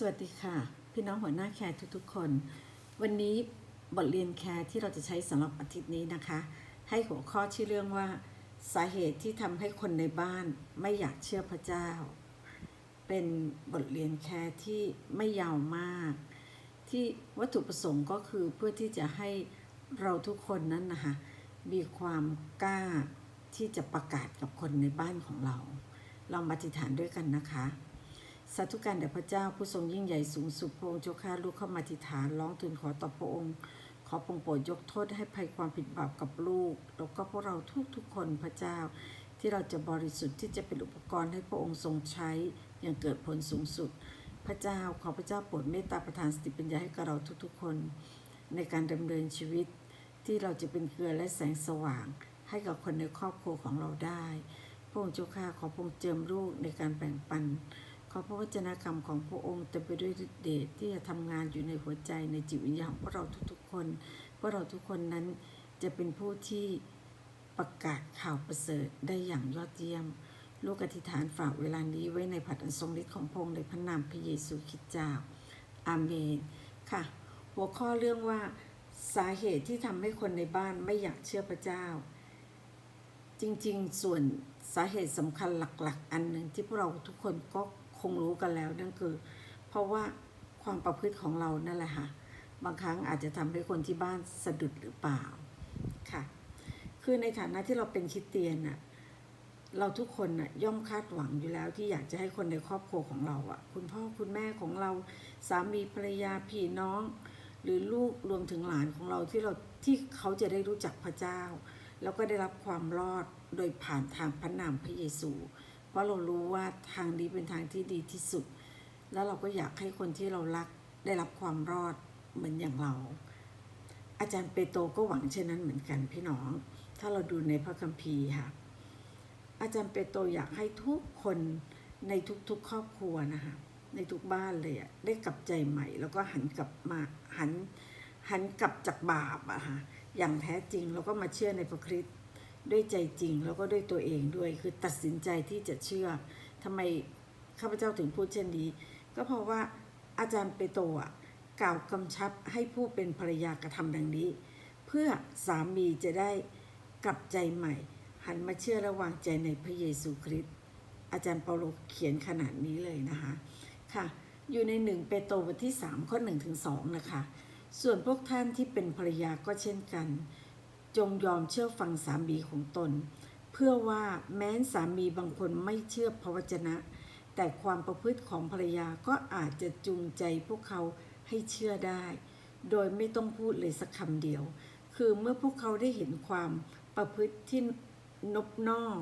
สวัสดีค่ะ พี่น้องหัวหน้าแคร์ทุกๆ คน วันนี้บทเรียนแคร์ที่เราจะใช้สำหรับอาทิตย์นี้นะคะ ให้หัวข้อชื่อเรื่องว่า สาเหตุที่ทำให้คนในบ้านไม่อยากเชื่อพระเจ้า เป็นบทเรียนแคร์ที่ไม่ยาวมาก ที่วัตถุประสงค์ก็คือเพื่อที่จะให้เราทุกคนนั้นนะคะมีความกล้าที่จะประกาศกับคนในบ้านของเรา เรามาอธิษฐานด้วยกันนะคะ สาธุการแด่พระเจ้าผู้ทรงยิ่งใหญ่สูงสุดพระองค์เจ้าข้าลูกเข้ามาอธิฐานร้องทูลขอต่อพระองค์ ขอพระองค์โปรดยกโทษให้ภัยความผิดบาปกับลูก แล้วก็พวกเราทุกๆคนพระเจ้า ที่เราจะบริสุทธิ์ที่จะเป็นอุปกรณ์ให้พระองค์ทรงใช้อย่างเกิดผลสูงสุด พระเจ้าขอพระเจ้าโปรดเมตตาประทานสติปัญญาให้กับเราทุกๆคน ในการดำเนินชีวิต ที่เราจะเป็นเกลือและแสงสว่าง ให้กับคนในครอบครัวของเราได้พระองค์เจ้าข้าขอพระองค์เจิมลูกในการแบ่งปัน ขอพระวจนะคำของพระองค์เต็มไปด้วยฤทธิเดชที่จะทำงานอยู่ในหัวใจในจิตวิญญาณของพวกเราทุกๆคนพวกเราทุกคนนั้นจะเป็นผู้ที่ประกาศข่าวประเสริฐได้อย่างยอดเยี่ยม ลูกอธิษฐานฝากเวลานี้ไว้ในผัดอันทรงฤทธิ์ของพระองค์ในพระนามพระเยซูคริสต์เจ้า อาเมน ค่ะ หัวข้อเรื่องว่าสาเหตุที่ทำให้คนในบ้านไม่อยากเชื่อพระเจ้า จริงๆ ส่วนสาเหตุสำคัญหลัก ๆ อันหนึ่งที่พวกเราทุกคนก็ คงรู้กันแล้วนั่นคือ เพราะว่าความประพฤติของเรานั่นแหละค่ะบางครั้งอาจจะทำให้คนที่บ้านสะดุดหรือเปล่าค่ะ คือในฐานะที่เราเป็นคริสเตียนน่ะเราทุกคนน่ะย่อมคาดหวังอยู่แล้วที่อยากจะให้คนในครอบครัวของเราอะคุณพ่อคุณแม่ของเราสามีภรรยาพี่น้อง หรือลูกรวมถึงหลานของเราที่เราที่เขาจะได้รู้จักพระเจ้า แล้วก็ได้รับความรอดโดยผ่านทางพระนามพระเยซู เพราะเรารู้ว่าทางนี้เป็นทางที่ดีที่สุด แล้วเราก็อยากให้คนที่เรารักได้รับความรอดเหมือนอย่างเรา อาจารย์เปโตก็หวังเช่นนั้นเหมือนกันพี่น้อง ถ้าเราดูในพระคัมภีร์ค่ะอาจารย์เปโตอยากให้ทุกคนในทุกๆครอบครัวนะคะในทุกบ้านเลยอะได้กลับใจใหม่ แล้วก็หันกลับมาหันหันกลับจากบาปอะค่ะอย่างแท้จริงแล้วก็มาเชื่อในพระคริสต์ ด้วยใจจริงแล้วก็ด้วยตัวเองด้วย คือตัดสินใจที่จะเชื่อทำไมข้าพเจ้าถึงพูดเช่นนี้ ก็เพราะว่าอาจารย์เปโตรอะกล่าวกำชับให้ผู้เป็นภรรยากระทำดังนี้ เพื่อสามีจะได้กลับใจใหม่ หันมาเชื่อและวางใจในพระเยซูคริสต์อาจารย์เปาโลเขียนขนาดนี้เลยนะคะค่ะ อยู่ในหนึ่งเปโตรบทที่ 3 ข้อ1ถึง2นะคะ ส่วนพวกท่านที่เป็นภรรยาก็เช่นกัน จงยอมเชื่อฟังสามีของตน เพื่อว่าแม้นสามีบางคนไม่เชื่อพระวจนะ แต่ความประพฤติของภรรยาก็อาจจะจูงใจพวกเขาให้เชื่อได้ โดยไม่ต้องพูดเลยสักคำเดียว คือเมื่อพวกเขาได้เห็นความประพฤติที่นบนอก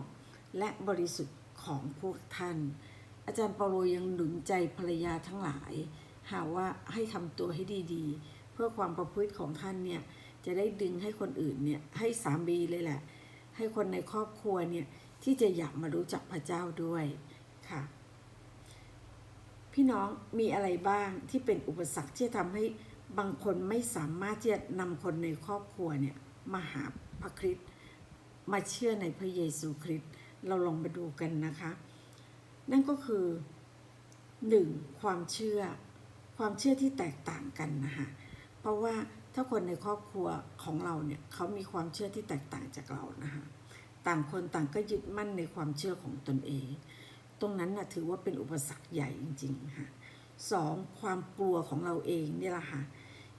และบริสุทธิ์ของพวกท่าน อาจารย์เปาโลยังหนุนใจภรรยาทั้งหลาย หาว่าให้ทำตัวให้ดีๆ เพื่อความประพฤติของท่านเนี่ย จะได้ดึงให้คนอื่นเนี่ยให้สามีเลยแหละ ให้คนในครอบครัวเนี่ยที่จะอยากมารู้จักพระเจ้าด้วยค่ะ พี่น้องมีอะไรบ้างที่เป็นอุปสรรคที่จะทำให้บางคนไม่สามารถที่จะนำคนในครอบครัวเนี่ยมาหาพระคริสต์มาเชื่อในพระเยซูคริสต์เราลองมาดูกันนะคะ นั่นก็คือหนึ่งความเชื่อ ความเชื่อที่แตกต่างกันนะคะเพราะว่า ถ้าคนในครอบครัวของเราเนี่ยเขามีความเชื่อที่แตกต่างจากเรานะคะต่างคนต่างก็ยึดมั่นในความเชื่อของตนเอง ตรงนั้นนะถือว่าเป็นอุปสรรคใหญ่จริงๆค่ะสองความกลัวของเราเองเนี่ยแหละค่ะ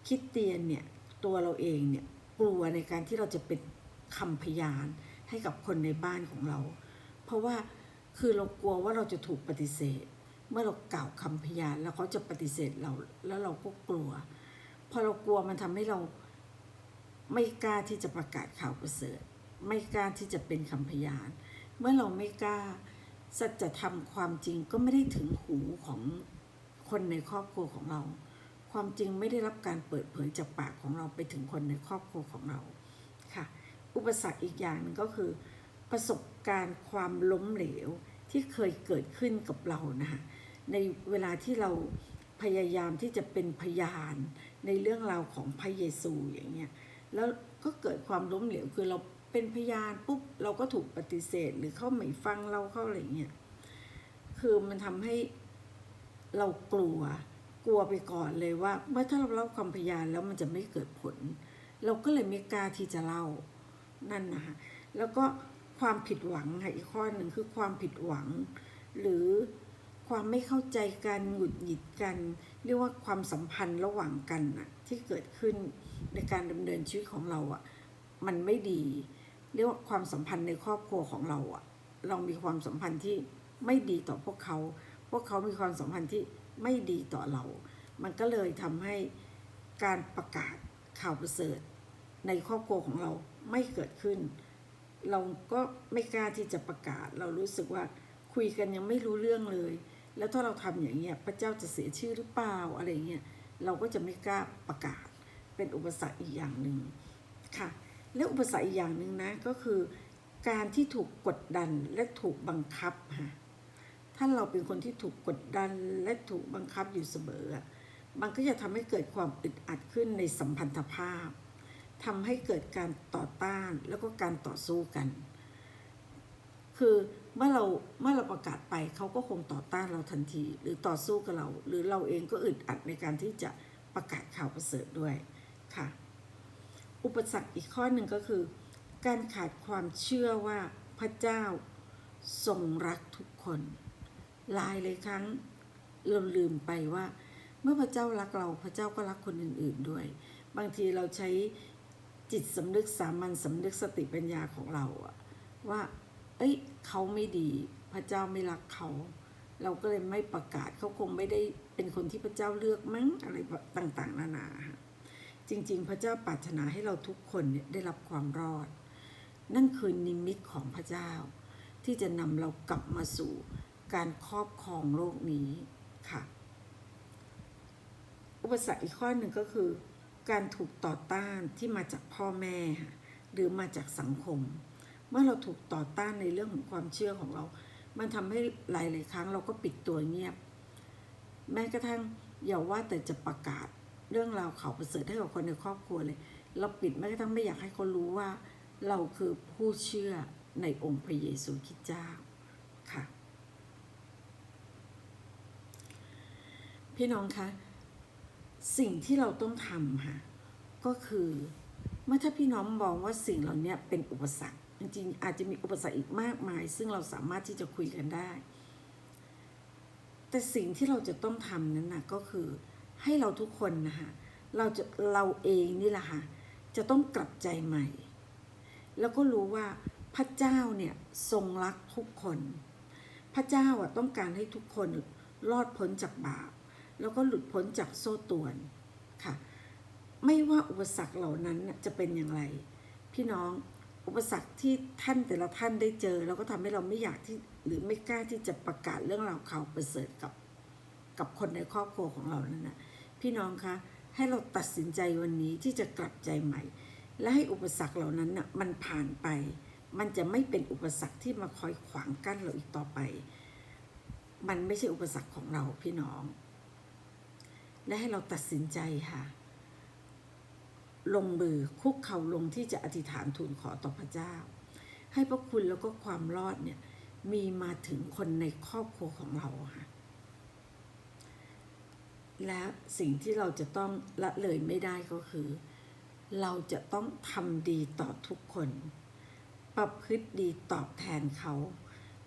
คิดเตียนเนี่ยตัวเราเองเนี่ยกลัวในการที่เราจะเป็นคำพยานให้กับคนในบ้านของเรา เพราะว่าคือเรากลัวว่าเราจะถูกปฏิเสธ เมื่อเรากล่าวคำพยานแล้วเขาจะปฏิเสธเราแล้วเราก็กลัว พอเรากลัวมันทำให้เราไม่กล้าที่จะประกาศข่าวประเสริฐ ไม่กล้าที่จะเป็นคำพยาน เมื่อเราไม่กล้าสัจธรรมความจริงก็ไม่ได้ถึงหูของคนในครอบครัวของเรา ความจริงไม่ได้รับการเปิดเผยจากปากของเราไปถึงคนในครอบครัวของเราค่ะ อุปสรรคอีกอย่างหนึงก็คือ ประสบการณ์ความล้มเหลวที่เคยเกิดขึ้นกับเรานะคะในเวลาที่เราพยายามที่จะเป็นพยาน ในเรื่องราวของพระเยซูอย่างเงี้ยแล้วก็เกิดความล้มเหลวคือเราเป็นพยานปุ๊บเราก็ถูกปฏิเสธหรือเขาไม่ฟังเราเขาอะไรเงี้ยคือมันทำให้เรากลัวกลัวไปก่อนเลยว่าเมื่อถ้าเราเล่าความพยานแล้วมันจะไม่เกิดผล เราก็เลยไม่กล้าที่จะเล่านั่นนะคะแล้วก็ความผิดหวังค่ะอีกข้อหนึ่งคือความผิดหวัง หรือ ความไม่เข้าใจกันหงุดหงิดกัน เรียกว่าความสัมพันธ์ระหว่างกันน่ะที่เกิดขึ้นในการดำเนินชีวิตของเราอะมันไม่ดี เรียกว่าความสัมพันธ์ในครอบครัวของเราอะเรามีความสัมพันธ์ที่ไม่ดีต่อพวกเขา พวกเขามีความสัมพันธ์ที่ไม่ดีต่อเรา มันก็เลยทำให้การประกาศข่าวประเสริฐ ในครอบครัวของเราไม่เกิดขึ้น เราก็ไม่กล้าที่จะประกาศ เรารู้สึกว่าคุยกันยังไม่รู้เรื่องเลย แล้วถ้าเราทำอย่างเงี้ยพระเจ้าจะเสียชื่อหรือเปล่าอะไรเงี้ยเราก็จะไม่กล้าประกาศเป็นอุปสรรคอีกอย่างหนึ่งค่ะและอุปสรรคอีกอย่างหนึ่งนะก็คือ การที่ถูกกดดันและถูกบังคับค่ะถ้าเราเป็นคนที่ถูกกดดันและถูกบังคับอยู่เสมอมันก็จะทำให้เกิดความอึดอัดขึ้นในสัมพันธภาพทำให้เกิดการต่อต้านแล้วก็การต่อสู้กัน คือ เมื่อเราเมื่อเราประกาศไปเขาก็คงต่อต้านเราทันที หรือต่อสู้กับเรา หรือเราเองก็อึดอัดในการที่จะประกาศข่าวประเสริฐด้วยค่ะ อุปสรรคอีกข้อหนึ่งก็คือ การขาดความเชื่อว่าพระเจ้าทรงรักทุกคนหลายเลยครั้งเราลืมไปว่า เมื่อพระเจ้ารักเราพระเจ้าก็รักคนอื่น ๆด้วย บางทีเราใช้จิตสำนึกสามัญสำนึกสติปัญญาของเราอะว่า เอ้ยเขาไม่ดีพระเจ้าไม่รักเขา เราก็เลยไม่ประกาศเขาคงไม่ได้เป็นคนที่พระเจ้าเลือกมั้งอะไรต่างๆ นานาค่ะจริง ๆ พระเจ้าปรารถนาให้เราทุกคนเนี่ยได้รับความรอด นั่นคือนิมิตของพระเจ้า ที่จะนำเรากลับมาสู่การครอบครองโลกนี้ค่ะ อุปสรรคอีกข้อหนึ่งก็คือ การถูกต่อต้านที่มาจากพ่อแม่ หรือมาจากสังคม เมื่อเราถูกต่อต้านในเรื่องของความเชื่อของเรา มันทำให้หลายๆครั้งเราก็ปิดตัวเงียบ แม้กระทั่งอย่าว่าแต่จะประกาศเรื่องราวข่าวประเสริฐให้กับคนในครอบครัวเลย เราปิดแม้กระทั่งไม่อยากให้คนรู้ว่า เราคือผู้เชื่อในองค์พระเยซูคริสต์เจ้าค่ะ พี่น้องคะสิ่งที่เราต้องทำค่ะก็คือเมื่อถ้าพี่น้องมองว่าสิ่งเหล่านี้เป็นอุปสรรค จริงๆ อาจจะมีอุปสรรคอีกมากมาย ซึ่งเราสามารถที่จะคุยกันได้ แต่สิ่งที่เราจะต้องทำนั้นนะก็คือให้เราทุกคนนะคะเราจะเราเองนี่แหละค่ะจะต้องกลับใจใหม่ แล้วก็รู้ว่าพระเจ้าเนี่ยทรงรักทุกคน พระเจ้าอะต้องการให้ทุกคนรอดพ้นจากบาป แล้วก็หลุดพ้นจากโซ่ตรวนค่ะ ไม่ว่าอุปสรรคเหล่านั้นจะเป็นอย่างไร พี่น้อง อุปสรรคที่ท่านแต่ละท่านได้เจอแล้วก็ทำให้เราไม่อยากที่หรือไม่กล้าที่จะประกาศเรื่องราวข่าวประเสริฐกับกับคนในครอบครัวของเรานั่นนะพี่น้องคะให้เราตัดสินใจวันนี้ที่จะกลับใจใหม่ และให้อุปสรรคเหล่านั้นน่ะมันผ่านไป มันจะไม่เป็นอุปสรรคที่มาคอยขวางกั้นเราอีกต่อไป มันไม่ใช่อุปสรรคของเราพี่น้อง และให้เราตัดสินใจค่ะ ลงมือคุกเข่าลงที่จะอธิษฐานทูลขอต่อพระเจ้า ให้พระคุณแล้วก็ความรอดเนี่ยมีมาถึงคนในครอบครัวของเราค่ะและสิ่งที่เราจะต้องละเลยไม่ได้ก็คือ เราจะต้องทำดีต่อทุกคน ประพฤติดีตอบแทนเขา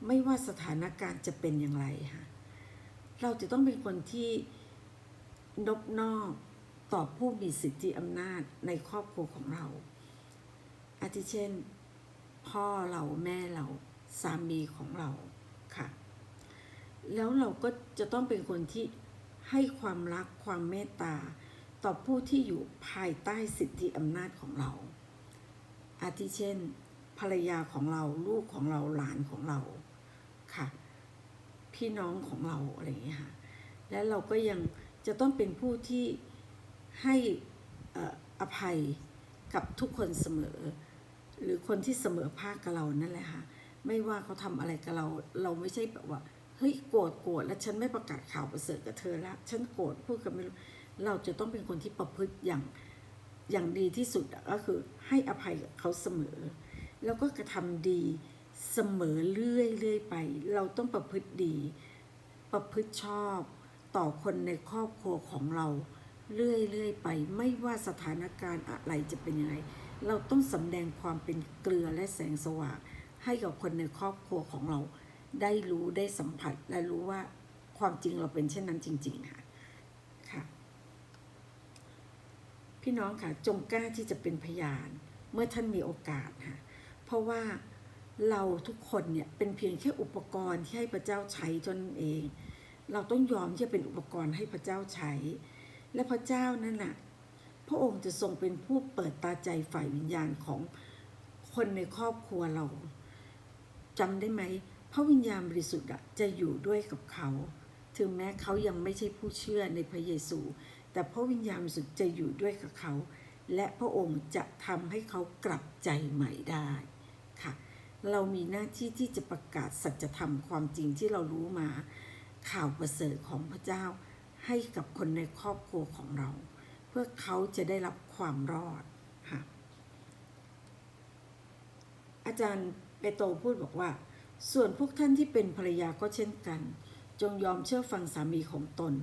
ไม่ว่าสถานการณ์จะเป็นอย่างไรค่ะเราจะต้องเป็นคนที่นบนอก ต่อผู้มีสิทธิอำนาจในครอบครัวของเรา อาทิเช่น พ่อเราแม่เราสามีของเราค่ะ แล้วเราก็จะต้องเป็นคนที่ให้ความรักความเมตตา ต่อผู้ที่อยู่ภายใต้สิทธิอำนาจของเรา อาทิเช่น ภรรยาของเราลูกของเราหลานของเราค่ะ พี่น้องของเราอะไรอย่างเงี้ค่ะ และเราก็ยังจะต้องเป็นผู้ที่ ให้อภัยกับทุกคนเสมอ หรือคนที่เสมอภาคกับเรานั่นแหละค่ะไม่ว่าเขาทำอะไรกับเรา เราไม่ใช่แบบว่าเฮ้ยโกรธโกรธแล้วฉันไม่ประกาศข่าวประเสริฐกับเธอละฉันโกรธพูดกับไม่รู้เราจะต้องเป็นคนที่ประพฤติอย่างอย่างดีที่สุดก็คือให้อภัยเขาเสมอ แล้วก็กระทำดีเสมอเรื่อยเรื่อยไป เราต้องประพฤติดี ประพฤติชอบต่อคนในครอบครัวของเรา เรื่อยๆไป ไม่ว่าสถานการณ์อะไรจะเป็นยังไง เราต้องสำแดงความเป็นเกลือและแสงสว่าง ให้กับคนในครอบครัวของเรา ได้รู้ได้สัมผัสและรู้ว่าความจริงเราเป็นเช่นนั้นจริง ๆ ค่ะค่ะ พี่น้องค่ะจงกล้าที่จะเป็นพยาน เมื่อท่านมีโอกาสค่ะ เพราะว่าเราทุกคนเนี่ยเป็นเพียงแค่อุปกรณ์ที่ให้พระเจ้าใช้เท่านั้นเอง เราต้องยอมที่จะเป็นอุปกรณ์ให้พระเจ้าใช้ และพระเจ้านั่นน่ะพระองค์จะทรงเป็นผู้เปิดตาใจฝ่ายวิญญาณของคนในครอบครัวเราจำได้ไหมพระวิญญาณบริสุทธิ์จะอยู่ด้วยกับเขา ถึงแม้เขายังไม่ใช่ผู้เชื่อในพระเยซู แต่พระวิญญาณบริสุทธิ์จะอยู่ด้วยกับเขา และพระองค์จะทำให้เขากลับใจใหม่ได้ค่ะ เรามีหน้าที่ที่จะประกาศสัจธรรมความจริงที่เรารู้มา ข่าวประเสริฐของพระเจ้า ให้กับคนในครอบครัวของเรา เพื่อเขาจะได้รับความรอดค่ะอาจารย์เปโตพูดบอกว่า ส่วนพวกท่านที่เป็นภรรยาก็เช่นกัน จงยอมเชื่อฟังสามีของตน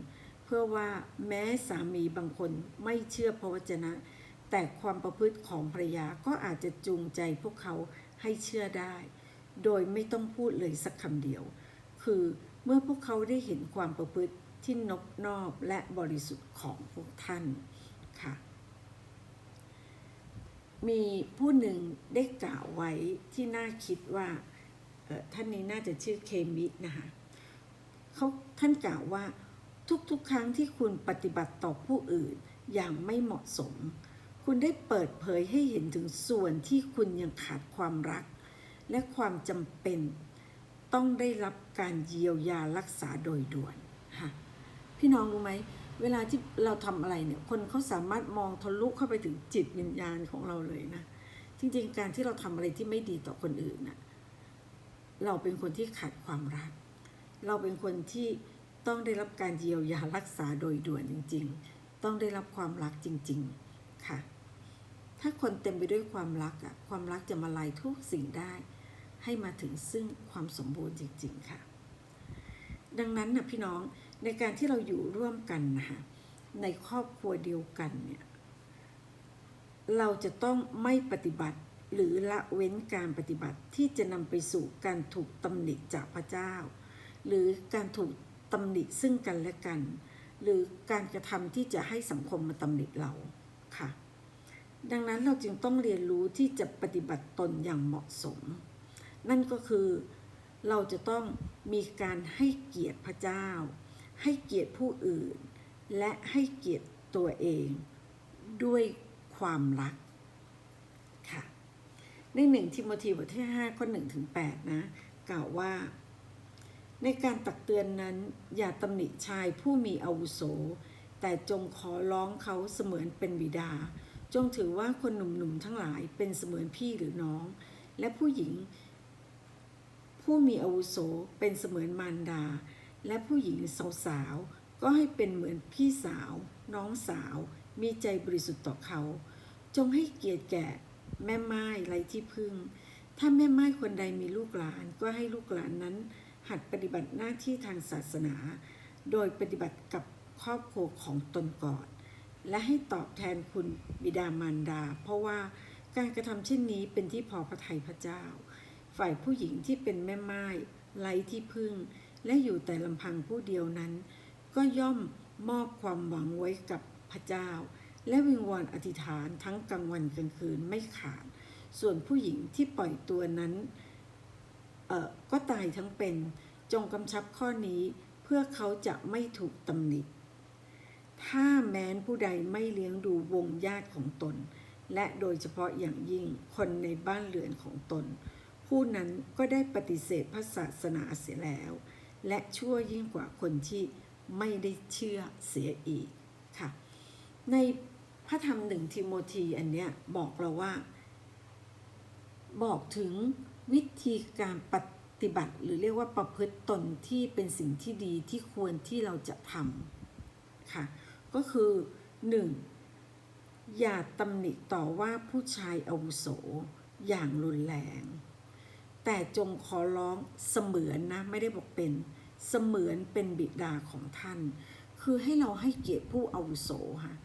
เพื่อว่าแม้สามีบางคนไม่เชื่อพระวจนะ แต่ความประพฤติของภรรยาก็อาจจะจูงใจพวกเขาให้เชื่อได้ โดยไม่ต้องพูดเลยสักคำเดียว คือเมื่อพวกเขาได้เห็นความประพฤติ ที่นบนอบและบริสุทธิ์ของพวกท่านค่ะ มีผู้หนึ่งได้กล่าวไว้ที่น่าคิดว่าท่านนี้น่าจะชื่อเคมินะคะเขาท่านกล่าวว่าทุกๆ ครั้งที่คุณปฏิบัติต่อผู้อื่นอย่างไม่เหมาะสม คุณได้เปิดเผยให้เห็นถึงส่วนที่คุณยังขาดความรัก และความจำเป็น ต้องได้รับการเยียวยารักษาโดยด่วนค่ะ พี่น้องรู้ไหมเวลาที่เราทำอะไรเนี่ยคนเขาสามารถมองทะลุเข้าไปถึงจิตวิญญาณของเราเลยนะ จริงๆ การที่เราทำอะไรที่ไม่ดีต่อคนอื่นน่ะเราเป็นคนที่ขาดความรัก เราเป็นคนที่ต้องได้รับการเยียวยารักษาโดยด่วนจริง ๆ ต้องได้รับความรักจริง ๆ ค่ะ ถ้าคนเต็มไปด้วยความรักอะความรักจะมาลายทุกสิ่งได้ ให้มาถึงซึ่งความสมบูรณ์จริง ๆ ค่ะ ดังนั้นนะพี่น้องในการที่เราอยู่ร่วมกันนะคะในครอบครัวเดียวกันเนี่ยเราจะต้องไม่ปฏิบัติหรือละเว้นการปฏิบัติที่จะนำไปสู่การถูกตำหนิจากพระเจ้า หรือการถูกตำหนิซึ่งกันและกัน หรือการกระทำที่จะให้สังคมมาตำหนิเราค่ะ ดังนั้นเราจึงต้องเรียนรู้ที่จะปฏิบัติตนอย่างเหมาะสม นั่นก็คือ เราจะต้องมีการให้เกียรติพระเจ้า ให้เกียรติผู้อื่น และให้เกียรติตัวเองด้วยความรักค่ะ ในหนึ่งทิโมธีบทที่5ข้อ1ถึง8นะกล่าวว่า ในการตักเตือนนั้น อย่าตำหนิชายผู้มีอาวุโส แต่จงขอร้องเขาเสมือนเป็นบิดา จงถือว่าคนหนุ่มๆทั้งหลายเป็นเสมือนพี่หรือน้อง และผู้หญิง ผู้มีอาวุโสเป็นเสมือนมารดา และผู้หญิงสาวๆก็ให้เป็นเหมือนพี่สาว น้องสาว มีใจบริสุทธิ์ต่อเขา จงให้เกียรติแก่ แม่ไม้ไร้ที่พึ่ง ถ้าแม่ไม้คนใดมีลูกหลานก็ให้ลูกหลานนั้น หัดปฏิบัติหน้าที่ทางศาสนา โดยปฏิบัติกับครอบครัวของตนก่อน และให้ตอบแทนคุณบิดามารดา เพราะว่าการกระทำเช่นนี้เป็นที่พอพระทัยพระเจ้า ฝ่ายผู้หญิงที่เป็นแม่ไม้ไร้ที่พึ่ง และอยู่แต่ลำพังผู้เดียวนั้น ก็ย่อมมอบความหวังไว้กับพระเจ้า และวิงวอนอธิษฐานทั้งกลางวันกลางคืนไม่ขาด ส่วนผู้หญิงที่ปล่อยตัวนั้นเออก็ตายทั้งเป็นจงกำชับข้อนี้เพื่อเขาจะไม่ถูกตำหนิ ถ้าแม้นผู้ใดไม่เลี้ยงดูวงญาติของตน และโดยเฉพาะอย่างยิ่งคนในบ้านเรือนของตน ผู้นั้นก็ได้ปฏิเสธพระศาสนาเสียแล้ว และชั่วยิ่งกว่าคนที่ไม่ได้เชื่อเสียอีกค่ะ ในพระธรรมหนึ่งทิโมธีอันเนี้ยบอกเราว่า บอกถึงวิธีการปฏิบัติ หรือเรียกว่าประพฤติตนที่เป็นสิ่งที่ดีที่ควรที่เราจะทำค่ะ ก็คือหนึ่งอย่าตำหนิต่อว่าผู้ชายอาวุโสอย่างรุนแรง แต่จงขอร้องเสมือนนะไม่ได้บอกเป็นเสมือนเป็นบิดาของท่าน คือให้เราให้เกียรติผู้อาวุโสค่ะ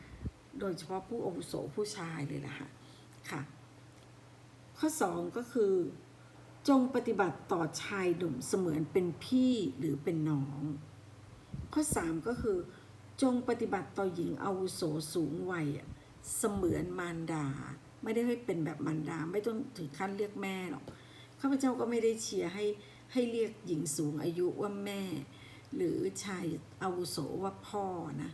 โดยเฉพาะผู้อาวุโสผู้ชายเลยล่ะคะค่ะ ข้อสองก็คือ จงปฏิบัติต่อชายหนุ่มเสมือนเป็นพี่หรือเป็นน้อง ข้อสามก็คือ จงปฏิบัติต่อหญิงอาวุโสสูงวัยเสมือนมารดา ไม่ได้ให้เป็นแบบมารดาไม่ต้องถึงขั้นเรียกแม่หรอก ข้าพเจ้าก็ไม่ได้เชียร์ให้ให้เรียกหญิงสูงอายุว่าแม่ หรือชายอาวุโสว่าพ่อนะ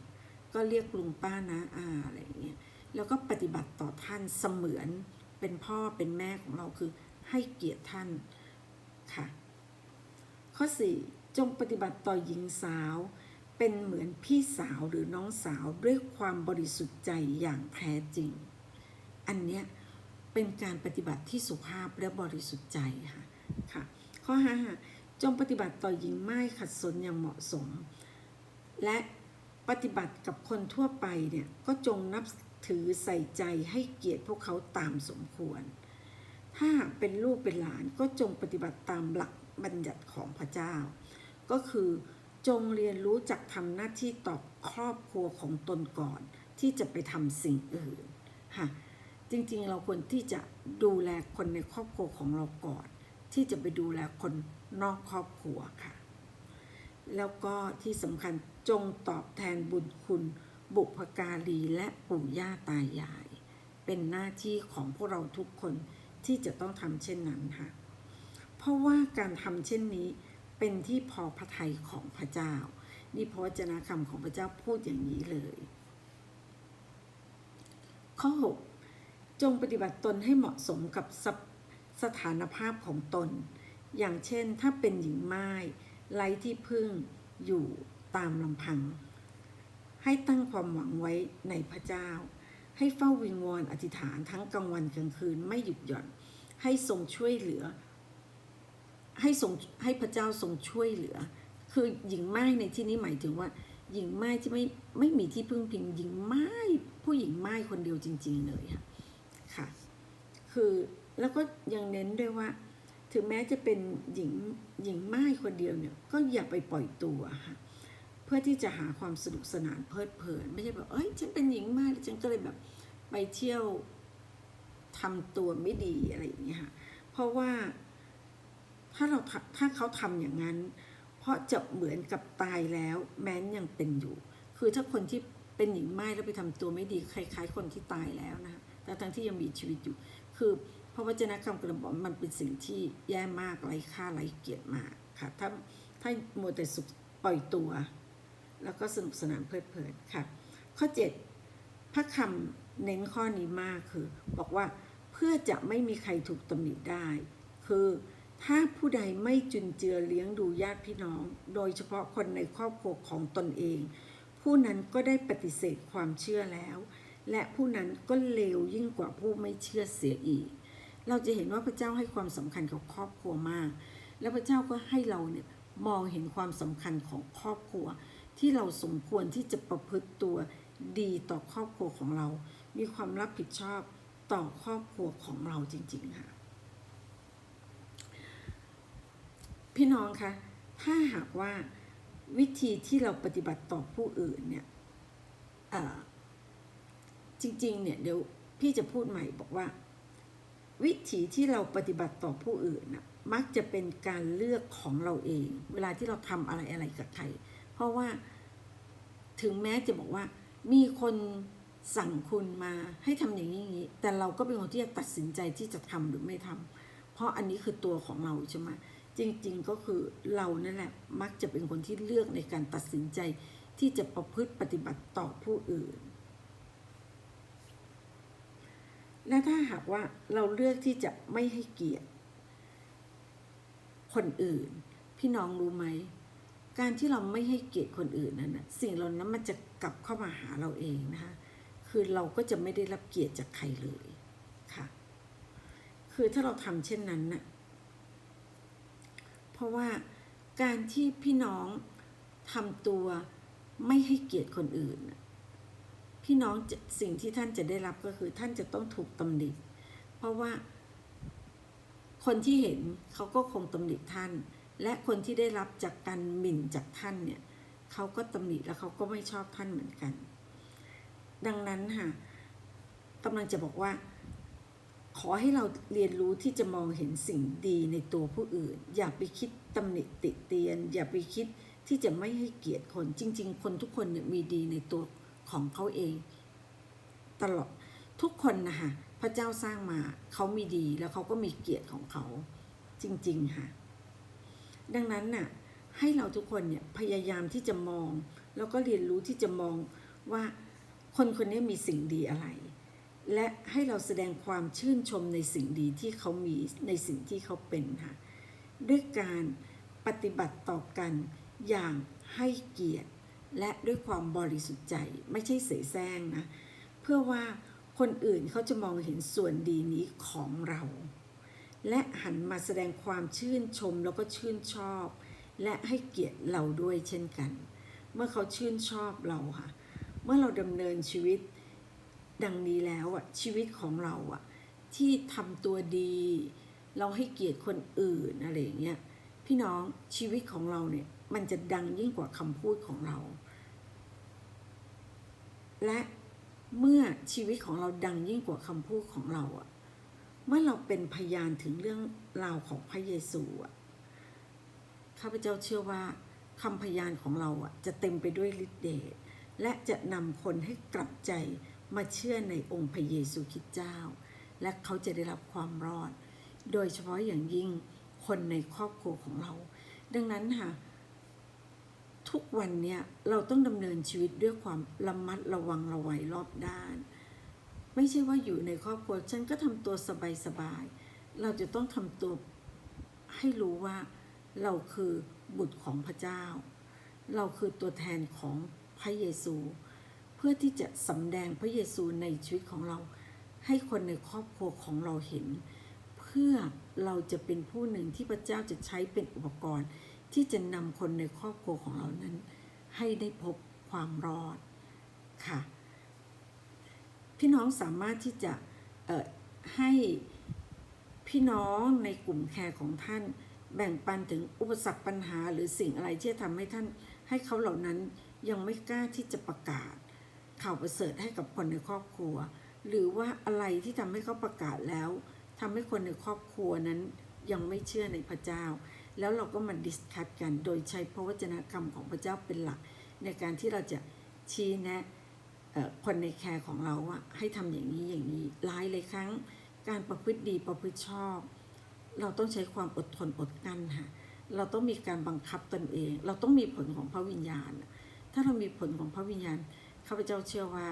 ก็เรียกลุงป้านะอาอะไรอย่างเงี้ยแล้วก็ปฏิบัติต่อท่านเสมือนเป็นพ่อเป็นแม่ของเราคือให้เกียรติท่านค่ะ ข้อ 4 จงปฏิบัติต่อหญิงสาว เป็นเหมือนพี่สาวหรือน้องสาวด้วยความบริสุทธิ์ใจอย่างแท้จริง อันเนี้ย เป็นการปฏิบัติที่สุภาพและบริสุทธิ์ใจค่ะค่ะ ข้อ5จงปฏิบัติต่อหญิงไม้ขัดสนอย่างเหมาะสม และปฏิบัติกับคนทั่วไปเนี่ยก็จงนับถือใส่ใจให้เกียรติพวกเขาตามสมควร ถ้าเป็นลูกเป็นหลานก็จงปฏิบัติตามหลักบัญญัติของพระเจ้า ก็คือจงเรียนรู้จักทำหน้าที่ต่อครอบครัวของตนก่อน ที่จะไปทำสิ่งอื่นค่ะ จริงๆ เราควรที่จะดูแลคนในครอบครัวของเราก่อน ที่จะไปดูแลคนนอกครอบครัวค่ะ แล้วก็ที่สำคัญจงตอบแทนบุญคุณ บุพการีและปู่ย่าตายาย เป็นหน้าที่ของพวกเราทุกคนที่จะต้องทำเช่นนั้นค่ะ เพราะว่าการทำเช่นนี้เป็นที่พอพระทัยของพระเจ้า นี่พระวจนะคำของพระเจ้าพูดอย่างนี้เลย ข้อ 6 จงปฏิบัติตนให้เหมาะสมกับสสถานภาพของตน อย่างเช่นถ้าเป็นหญิงไม้ไร้ที่พึ่งอยู่ตามลำพัง ให้ตั้งความหวังไว้ในพระเจ้า ให้เฝ้าวิงวอนอธิษฐานทั้งกลางวันกลางคืนไม่หยุดหย่อน ให้ทรงช่วยเหลือ ให้ทรงให้พระเจ้าทรงช่วยเหลือ คือหญิงไม้ในที่นี้หมายถึงว่า หญิงไม้ที่ไม่ไม่มีที่พึ่งพิงหญิงไม้ผู้หญิงไม้คนเดียวจริง ๆ เลยค่ะ ค่ะ คือแล้วก็ยังเน้นด้วยว่า ถึงแม้จะเป็นหญิงหญิงไม้คนเดียวเนี่ยก็อย่าไปปล่อยตัวค่ะเพื่อที่จะหาความสนุกสนานเพลิดเพลิน ไม่ใช่แบบเอ้ยฉันเป็นหญิงไม้ฉันก็เลยแบบไปเที่ยวทำตัวไม่ดีอะไรอย่างเงี้ยค่ะเพราะว่าถ้าเราถ้าเขาทำอย่างนั้น เพราะจะเหมือนกับตายแล้ว แม้นยังเป็นอยู่ คือถ้าคนที่เป็นหญิงไม้แล้วไปทำตัวไม่ดีคล้ายๆ คนที่ตายแล้วนะคะ แต่ทั้งที่ยังมีชีวิตอยู่ คือพระวจนะคำกระบอกมันเป็นสิ่งที่แย่มากไร้ค่าไร้เกียรติมากค่ะถ้าถ้าโมแต่สุขปล่อยตัว แล้วก็สนุกสนานเพลิดเพลินค่ะ ข้อ 7 พระคำเน้นข้อนี้มากคือ บอกว่าเพื่อจะไม่มีใครถูกตำหนิได้ คือถ้าผู้ใดไม่จุนเจือเลี้ยงดูญาติพี่น้อง โดยเฉพาะคนในครอบครัวของตนเอง ผู้นั้นก็ได้ปฏิเสธความเชื่อแล้ว และผู้นั้นก็เลวยิ่งกว่าผู้ไม่เชื่อเสียอีก เราจะเห็นว่าพระเจ้าให้ความสำคัญกับครอบครัวมาก แล้วพระเจ้าก็ให้เราเนี่ยมองเห็นความสำคัญของครอบครัว ที่เราสมควรที่จะประพฤติตัวดีต่อครอบครัวของเรา มีความรับผิดชอบต่อครอบครัวของเราจริง ๆ ค่ะ พี่น้องคะถ้าหากว่าวิธีที่เราปฏิบัติต่อผู้อื่นเนี่ย จริงๆ เนี่ยเดี๋ยวพี่จะพูดใหม่บอกว่า วิธีที่เราปฏิบัติต่อผู้อื่นนะมักจะเป็นการเลือกของเราเอง เวลาที่เราทำอะไรอะไรกับใคร เพราะว่าถึงแม้จะบอกว่า มีคนสั่งคุณมาให้ทำอย่างนี้อย่างนี้ แต่เราก็เป็นคนที่จะตัดสินใจที่จะทำหรือไม่ทำเพราะอันนี้คือตัวของเราใช่ไหมจริง ๆ ก็คือเรานั่นแหละมักจะเป็นคนที่เลือกในการตัดสินใจที่จะประพฤติปฏิบัติต่อผู้อื่น และถ้าหากว่าเราเลือกที่จะไม่ให้เกียรติคนอื่น พี่น้องรู้ไหม การที่เราไม่ให้เกียรติคนอื่นนั้นนะสิ่งเหล่านั้นมันจะกลับเข้ามาหาเราเองนะคะคือเราก็จะไม่ได้รับเกียรติจากใครเลยค่ะ คือถ้าเราทำเช่นนั้นน่ะเพราะว่าการที่พี่น้องทำตัวไม่ให้เกียรติคนอื่น พี่น้องสิ่งที่ท่านจะได้รับก็คือท่านจะต้องถูกตำหนิ เพราะว่า คนที่เห็นเขาก็คงตำหนิท่าน และคนที่ได้รับจากการหมิ่นจากท่านเนี่ยเขาก็ตำหนิแล้วเขาก็ไม่ชอบท่านเหมือนกัน ดังนั้นค่ะกำลังจะบอกว่า ขอให้เราเรียนรู้ที่จะมองเห็นสิ่งดีในตัวผู้อื่น อย่าไปคิดตำหนิติเตียน อย่าไปคิดที่จะไม่ให้เกียรติคนจริง ๆ คนทุกคนเนี่ยมีดีในตัว ของเขาเอง ตลอดทุกคนนะคะพระเจ้าสร้างมาเขามีดีแล้วเขาก็มีเกียรติของเขาจริง ๆ ค่ะ ดังนั้นน่ะให้เราทุกคนเนี่ยพยายามที่จะมอง แล้วก็เรียนรู้ที่จะมองว่าคนคนนี้มีสิ่งดีอะไร และให้เราแสดงความชื่นชมในสิ่งดีที่เขามีในสิ่งที่เขาเป็นค่ะ ด้วยการปฏิบัติต่อกันอย่างให้เกียรติ และด้วยความบริสุทธิ์ใจไม่ใช่เสแสร้งนะ เพื่อว่าคนอื่นเขาจะมองเห็นส่วนดีนี้ของเรา และหันมาแสดงความชื่นชมแล้วก็ชื่นชอบ และให้เกียรติเราด้วยเช่นกัน เมื่อเขาชื่นชอบเราค่ะ เมื่อเราดำเนินชีวิตดังนี้แล้วอะชีวิตของเราอะที่ทำตัวดี เราให้เกียรติคนอื่นอะไรอย่างเงี้ย พี่น้องชีวิตของเราเนี่ยมันจะดังยิ่งกว่าคำพูดของเรา และเมื่อชีวิตของเราดังยิ่งกว่าคำพูดของเราอะเมื่อเราเป็นพยานถึงเรื่องราวของพระเยซูอะข้าพเจ้าเชื่อว่าคำพยานของเราอะจะเต็มไปด้วยฤทธิ์เดชและจะนำคนให้กลับใจมาเชื่อในองค์พระเยซูคริสต์เจ้า และเขาจะได้รับความรอด โดยเฉพาะอย่างยิ่ง คนในครอบครัวของเรา ดังนั้นค่ะทุกวันเนี่ยเราต้องดำเนินชีวิตด้วยความระมัดระวังระไวรอบด้าน ไม่ใช่ว่าอยู่ในครอบครัวฉันก็ทำตัวสบายๆเราจะต้องทำตัวให้รู้ว่าเราคือบุตรของพระเจ้า เราคือตัวแทนของพระเยซู เพื่อที่จะสำแดงพระเยซูในชีวิตของเรา ให้คนในครอบครัวของเราเห็น เพื่อ เราจะเป็นผู้หนึ่งที่พระเจ้าจะใช้เป็นอุปกรณ์ ที่จะนำคนในครอบครัวของเรานั้น ให้ได้พบความรอดค่ะ พี่น้องสามารถที่จะให้พี่น้องในกลุ่มแคร์ของท่าน แบ่งปันถึงอุปสรรคปัญหาหรือสิ่งอะไรที่จะทำให้ท่าน ให้เขาเหล่านั้นยังไม่กล้าที่จะประกาศ ข่าวประเสริฐให้กับคนในครอบครัว หรือว่าอะไรที่ทำให้เขาประกาศแล้ว ทำให้คนในครอบครัวนั้นยังไม่เชื่อในพระเจ้า แล้วเราก็มาดิสคัตกัน โดยใช้พระวจนะคำของพระเจ้าเป็นหลัก ในการที่เราจะชี้แนะคนในแคร์ของเราว่าให้ทำอย่างนี้อย่างนี้หลายเลยครั้ง การประพฤติดีประพฤติชอบ เราต้องใช้ความอดทนอดกั้นค่ะเราต้องมีการบังคับตนเอง เราต้องมีผลของพระวิญญาณ ถ้าเรามีผลของพระวิญญาณข้าพเจ้าเชื่อว่า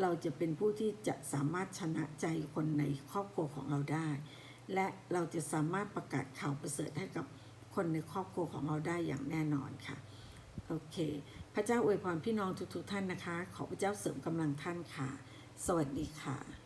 เราจะเป็นผู้ที่จะสามารถชนะใจคนในครอบครัวของเราได้ และเราจะสามารถประกาศข่าวประเสริฐให้กับคนในครอบครัวของเราได้อย่างแน่นอนค่ะ โอเค พระเจ้าอวยพรพี่น้องทุกๆท่านนะคะ ขอพระเจ้าเสริมกำลังท่านค่ะ สวัสดีค่ะ